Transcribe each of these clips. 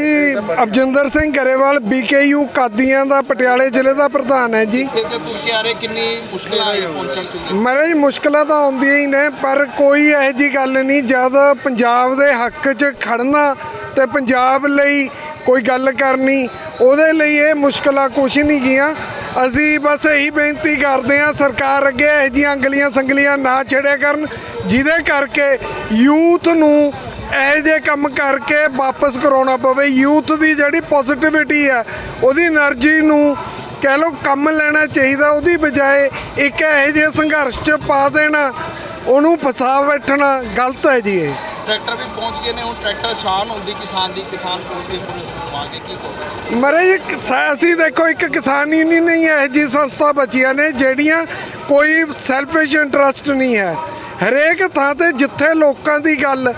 ਜੀ ਅਬਜਿੰਦਰ ਸਿੰਘ ਗਰੇਵਾਲ ਬੀਕੇਯੂ ਕਾਦੀਆਂ ਦਾ ਪਟਿਆਲੇ ਜ਼ਿਲ੍ਹੇ ਦਾ ਪ੍ਰਧਾਨ ਹੈ ਜੀ। ਤੇ ਤੁਰ ਕੇ ਆ ਰਹੇ ਕਿੰਨੀ ਮੁਸ਼ਕਲਾਂ ਆਈ ਪਹੁੰਚਣ ਚ? ਮਹਾਰਾਜ ਜੀ ਮੁਸ਼ਕਲਾਂ ਤਾਂ ਆਉਂਦੀਆਂ ਹੀ ਨੇ ਪਰ ਕੋਈ ਇਹੋ ਜੀ ਗੱਲ ਨਹੀਂ ਜਦ ਪੰਜਾਬ ਦੇ ਹੱਕ 'ਚ ਖੜਨਾ ਤੇ ਪੰਜਾਬ ਲਈ ਕੋਈ ਗੱਲ ਕਰਨੀ ਉਹਦੇ ਲਈ ਇਹ ਮੁਸ਼ਕਲਾਂ ਕੁਛ ਨਹੀਂ ਗੀਆਂ ਅਸੀਂ ਬਸ ਇਹੀ ਬੇਨਤੀ ਕਰਦੇ ਹਾਂ ਸਰਕਾਰ ਅੱਗੇ ਇਹੋ ਜਿਹੀਆਂ ਅੰਗਲੀਆਂ ਸੰਗਲੀਆਂ ਨਾ ਛੇੜਿਆ ਕਰਨ ਜਿਹਦੇ ਕਰਕੇ ਯੂਥ ਨੂੰ ਇਹ ਜੇ ਕੰਮ ਕਰਕੇ ਵਾਪਸ ਕਰਾਉਣਾ ਪਵੇ। ਯੂਥ ਦੀ ਜਿਹੜੀ ਪੋਜ਼ਿਟਿਵਿਟੀ ਹੈ ਉਹਦੀ એનર્ਜੀ ਨੂੰ ਕਹਿ ਲੋ ਕੰਮ ਲੈਣਾ ਚਾਹੀਦਾ ਉਹਦੀ ਬਜਾਏ ਇੱਕ ਇਹੋ ਜਿਹੇ ਸੰਘਰਸ਼ 'ਚ ਪਾ ਦੇਣਾ ਉਹਨੂੰ ਫਸਾ ਬੈਠਣਾ ਗਲਤ ਹੈ ਜੀ ਇਹ। ਟਰੈਕਟਰ ਵੀ ਪਹੁੰਚ ਗਏ ਨੇ ਹੁਣ ਟਰੈਕਟਰ ਸ਼ਾਨ ਹੁੰਦੀ ਕਿਸਾਨ ਦੀ ਕਿਸਾਨ ਪਹੁੰਚੇ ਮਾਂਗੇ ਕੀ ਕਹੋਗੇ? ਮਰੇ ਇਹ ਅਸੀਂ ਦੇਖੋ ਇੱਕ ਕਿਸਾਨ ਹੀ ਨਹੀਂ ਨਹੀਂ ਹੈ ਜੀ ਸੰਸਥਾ ਬਚੀਆਂ ਨੇ ਜਿਹੜੀਆਂ ਕੋਈ ਸੈਲਫਿਸ਼ ਇੰਟਰਸਟ ਨਹੀਂ ਹੈ। ਹਰੇਕ ਥਾਂ ਤੇ ਜਿੱਥੇ ਲੋਕਾਂ ਦੀ ਗੱਲ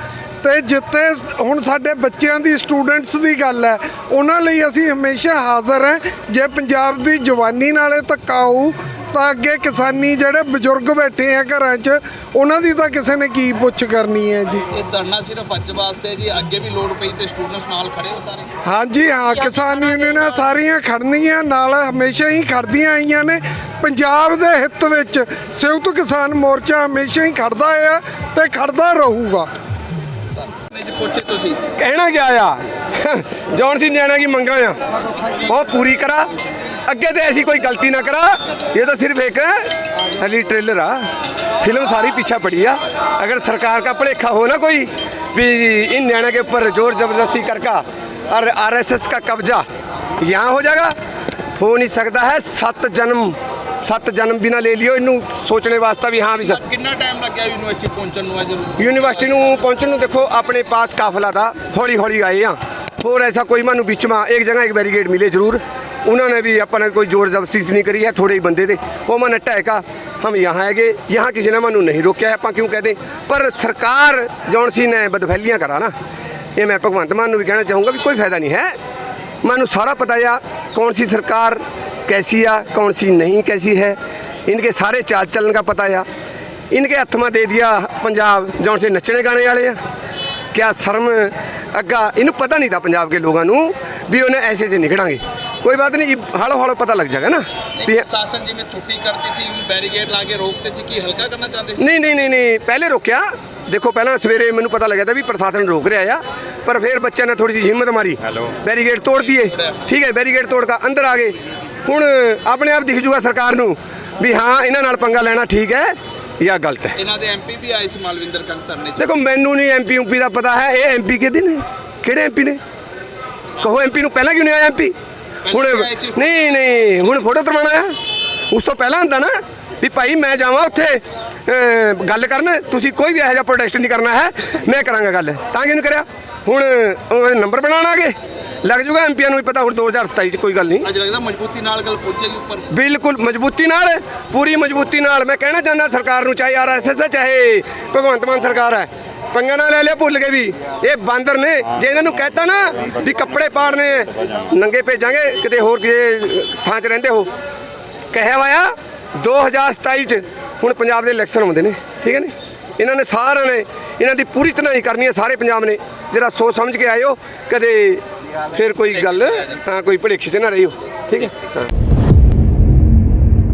ਤੇ ਜਿੱਥੇ ਹੁਣ ਸਾਡੇ ਬੱਚਿਆਂ ਦੀ ਸਟੂਡੈਂਟਸ ਦੀ ਗੱਲ ਹੈ ਉਹਨਾਂ ਲਈ ਅਸੀਂ ਹਮੇਸ਼ਾ ਹਾਜ਼ਰ ਹਾਂ। ਜੇ ਪੰਜਾਬ ਦੀ ਜਵਾਨੀ ਨਾਲੇ ਧੱਕਾ ਹੋਊ ਤਾਂ ਅੱਗੇ ਕਿਸਾਨੀ ਜਿਹੜੇ ਬਜ਼ੁਰਗ ਬੈਠੇ ਆ ਘਰਾਂ 'ਚ ਉਹਨਾਂ ਦੀ ਤਾਂ ਕਿਸੇ ਨੇ ਕੀ ਪੁੱਛ ਕਰਨੀ ਹੈ ਜੀ। ਇਹ ਧਰਨਾ ਸਿਰਫ ਅੱਜ ਵਾਸਤੇ ਜੀ ਅੱਗੇ ਵੀ ਲੋੜ ਪਈ ਤੇ ਸਟੂਡੈਂਟਸ ਨਾਲ ਖੜੇ ਹੋ ਸਾਰੇ। ਹਾਂਜੀ ਹਾਂ ਕਿਸਾਨ ਯੂਨੀਅਨਾਂ ਸਾਰੀਆਂ ਖੜਨੀਆਂ ਨਾਲ ਹਮੇਸ਼ਾ ਹੀ ਖੜਦੀਆਂ ਆਈਆਂ ਨੇ। ਪੰਜਾਬ ਦੇ ਹਿੱਤ ਵਿੱਚ ਸੰਯੁਕਤ ਕਿਸਾਨ ਮੋਰਚਾ ਹਮੇਸ਼ਾ ਹੀ ਖੜਦਾ ਹੈ ਤੇ ਖੜਦਾ ਰਹੂਗਾ। ਨੇ ਜੀ ਪਹੁੰਚੇ ਤੁਸੀਂ ਕਹਿਣਾ ਗਿਆ ਆ ਜੌਨ ਸਿੰਘ ਜੈਨਾ ਕੀ ਮੰਗਾ ਆ ਉਹ ਪੂਰੀ ਕਰਾ ਅੱਗੇ ਤੇ ऐसी कोई गलती ना करा ये तो सिर्फ एक हली ट्रेलर आ फिल्म सारी पीछे पड़ी आ अगर सरकार का भलेखा हो ना कोई भी इन न्याणा के ऊपर जोर जबरदस्ती करका और आरएसएस का कब्जा यहाँ हो जाएगा हो नहीं सकता है सत जन्म सत जन्म भी ना ले लियो इनू सोचने वास्ते भी हाँ भी सत ਕਿੰਨਾ ਟਾਈਮ ਲੱਗਿਆ ਯੂਨੀਵਰਸਿਟੀ ਪਹੁੰਚਣ ਨੂੰ ਅਜੇ ਯੂਨੀਵਰਸਿਟੀ ਨੂੰ ਪਹੁੰਚਣ ਨੂੰ ਦੇਖੋ ਆਪਣੇ ਪਾਸ ਕਾਫਲਾ ਦਾ ਹੌਲੀ ਹੌਲੀ ਆਏ ਆ ਹੋਰ ਐਸਾ ਕੋਈ ਮਾਨੂੰ ਵਿੱਚ ਮਾ ਇੱਕ ਜਗ੍ਹਾ ਇੱਕ ਬੈਰੀਗੇਡ ਮਿਲੇ ਜ਼ਰੂਰ ਉਹਨਾਂ ਨੇ ਵੀ ਆਪਾਂ ਨੇ ਕੋਈ ਜ਼ੋਰ ਜ਼ਬਰਦਸਤੀ ਨਹੀਂ ਕਰੀ ਹੈ ਥੋੜੇ ਹੀ ਬੰਦੇ ਦੇ ਉਹ ਮਨ ਟਹਿਕਾ ਹਮ यहाँ ਹੈਗੇ यहाँ ਕਿਸੇ ਨੇ ਮਾਨੂੰ ਨਹੀਂ ਰੋਕਿਆ ਆਪਾਂ ਕਿਉਂ ਕਹਦੇ ਪਰ ਸਰਕਾਰ ਜੌਨ ਸੀ ਨੇ ਬਦਫੈਲੀਆਂ ਕਰਾ ਨਾ ਇਹ ਮੈਂ ਭਗਵੰਤ ਮਾਨ ਨੂੰ ਵੀ ਕਹਿਣਾ ਚਾਹੂੰਗਾ ਵੀ ਕੋਈ ਫਾਇਦਾ ਨਹੀਂ ਹੈ मानो सारा पता या कौन सी सरकार कैसी या कौन सी नहीं कैसी है इनके सारे चाल चलन का पता या इनके हथ में दे दिया पंजाब जौन से नचने गाने वाले आ क्या शर्म अग्गा इन्हें पता नहीं था पंजाब के लोगों ਨੂੰ ਵੀ ਉਹਨੇ ਐਸੇ ਐਸੇ ਨਿਕੜਾਂਗੇ ਕੋਈ ਬਾਤ ਨਹੀਂ ਹੌਲੀ ਹੌਲੀ ਪਤਾ ਲੱਗ ਜਾਏਗਾ ਨਾ ਵੀ ਪ੍ਰਸ਼ਾਸਨ ਜਿਵੇਂ ਛੁੱਟੀ ਕਰਦੀ ਸੀ ਉਹਨੂੰ ਬੈਰੀਕੇਡ ਲਾ ਕੇ ਰੋਕਦੇ ਸੀ ਕੀ ਹਲਕਾ ਕਰਨਾ ਚਾਹੁੰਦੇ ਸੀ ਨਹੀਂ ਨਹੀਂ ਨਹੀਂ ਨਹੀਂ ਪਹਿਲੇ ਰੋਕਿਆ ਦੇਖੋ ਪਹਿਲਾਂ ਸਵੇਰੇ ਮੈਨੂੰ ਪਤਾ ਲੱਗਿਆ ਤਾਂ ਵੀ ਪ੍ਰਸ਼ਾਸਨ ਰੋਕ ਰਿਹਾ ਆ ਪਰ ਫਿਰ ਬੱਚਿਆਂ ਨੇ ਥੋੜੀ ਜਿਹੀ ਹਿੰਮਤ ਮਾਰੀ ਬੈਰੀਗੇਡ ਤੋੜ ਦਈਏ ਠੀਕ ਹੈ ਬੈਰੀਗੇਡ ਤੋੜ ਕੇ ਅੰਦਰ ਆ ਗਏ ਹੁਣ ਆਪਣੇ ਆਪ ਦਿਖ ਜੂਗਾ ਸਰਕਾਰ ਨੂੰ ਵੀ ਹਾਂ ਇਹਨਾਂ ਨਾਲ ਪੰਗਾ ਲੈਣਾ ਠੀਕ ਹੈ ਜਾਂ ਗਲਤ ਹੈ। ਇਹਨਾਂ ਦੇ ਐਮਪੀ ਵੀ ਆਏ ਸੀ ਮਾਲਵਿੰਦਰ ਕੰਨ ਧਰਨੇ ਚ। ਦੇਖੋ ਮੈਨੂੰ ਨਹੀਂ ਐਮਪੀ ਯੂਪੀ ਦਾ ਪਤਾ ਹੈ ਇਹ ਐਮਪੀ ਕਿਹਦੇ ਨੇ? ਕਿਹੜੇ ਐਮਪੀ ਨੇ? ਕਹੋ ਐਮਪੀ ਨੂੰ ਪਹਿਲਾਂ ਕਿਉਂ ਨਹੀਂ ਆਇਆ ਐਮਪੀ ਹੁਣ। ਨਹੀਂ ਨਹੀਂ ਹੁਣ ਫੋਟੋ ਤਰਵਾਣਾ ਆ ਉਸ ਤੋਂ ਪਹਿਲਾਂ ਹੁੰਦਾ ਨਾ ਵੀ ਭਾਈ ਮੈਂ ਜਾਵਾਂ ਉੱਥੇ ਗੱਲ ਕਰਨ। ਤੁਸੀਂ ਕੋਈ ਵੀ ਇਹੋ ਜਿਹਾ ਪ੍ਰੋਟੈਸਟ ਨਹੀਂ ਕਰਨਾ ਹੈ। ਮੈਂ ਕਰਾਂਗਾ ਗੱਲ। ਤਾਂ ਕਿਉਂ ਨਹੀਂ ਕਰਿਆ? ਹੁਣ ਨੰਬਰ ਬਣਾਉਣ ਆ ਗਏ। ਲੱਗ ਜੂਗਾ ਐਮਪੀਆਂ ਨੂੰ ਵੀ ਪਤਾ ਹੁਣ 2027 ਚ ਕੋਈ ਗੱਲ ਨਹੀਂ। ਅੱਜ ਲੱਗਦਾ ਮਜ਼ਬੂਤੀ ਨਾਲ ਗੱਲ ਪਹੁੰਚੇਗੀ ਉੱਪਰ। ਬਿਲਕੁਲ ਮਜ਼ਬੂਤੀ ਨਾਲ ਪੂਰੀ ਮਜ਼ਬੂਤੀ ਨਾਲ। ਮੈਂ ਕਹਿਣਾ ਚਾਹੁੰਦਾ ਸਰਕਾਰ ਨੂੰ ਚਾਹੇ ਆਰਐਸਐਸ ਚਾਹੇ ਭਗਵੰਤ ਮਾਨ ਸਰਕਾਰ ਹੈ। ਪੰਗਾ ਨਾ ਲੈ ਲਿਆ ਭੁੱਲ ਗਏ ਵੀ। ਇਹ ਬਾਂਦਰ ਨੇ ਜੇ ਇਹਨਾਂ ਨੂੰ ਕਹਿਤਾ ਨਾ ਵੀ ਕੱਪੜੇ ਪਾੜਨੇ ਨੰਗੇ ਭੇਜਾਂਗੇ ਕਿਤੇ ਹੋਰ ਕਿਸੇ ਥਾਂ 'ਚ ਰਹਿੰਦੇ ਹੋ। ਕਹਿਆ ਵਾਇਆ 2027 'ਚ ਹੁਣ ਪੰਜਾਬ ਦੇ ਇਲੈਕਸ਼ਨ ਹੁੰਦੇ ਨੇ ਠੀਕ ਹੈ ਨੇ? ਇਹਨਾਂ ਨੇ ਸਾਰਿਆਂ ਨੇ ਇਹਨਾਂ ਦੀ ਪੂਰੀ ਤਰ੍ਹਾਂ ਹੀ ਕਰਨੀ ਹੈ ਸਾਰੇ ਪੰਜਾਬ ਨੇ। ਜਿਹੜਾ ਸੋਚ ਸਮਝ ਕੇ ਆਇਓ ਕਦੇ ਫਿਰ ਕੋਈ ਗੱਲ ਹਾਂ ਕੋਈ ਭੁਲੇਖੇ 'ਚ ਨਾ ਰਹੀਓ ਠੀਕ ਹੈ? ਹਾਂ।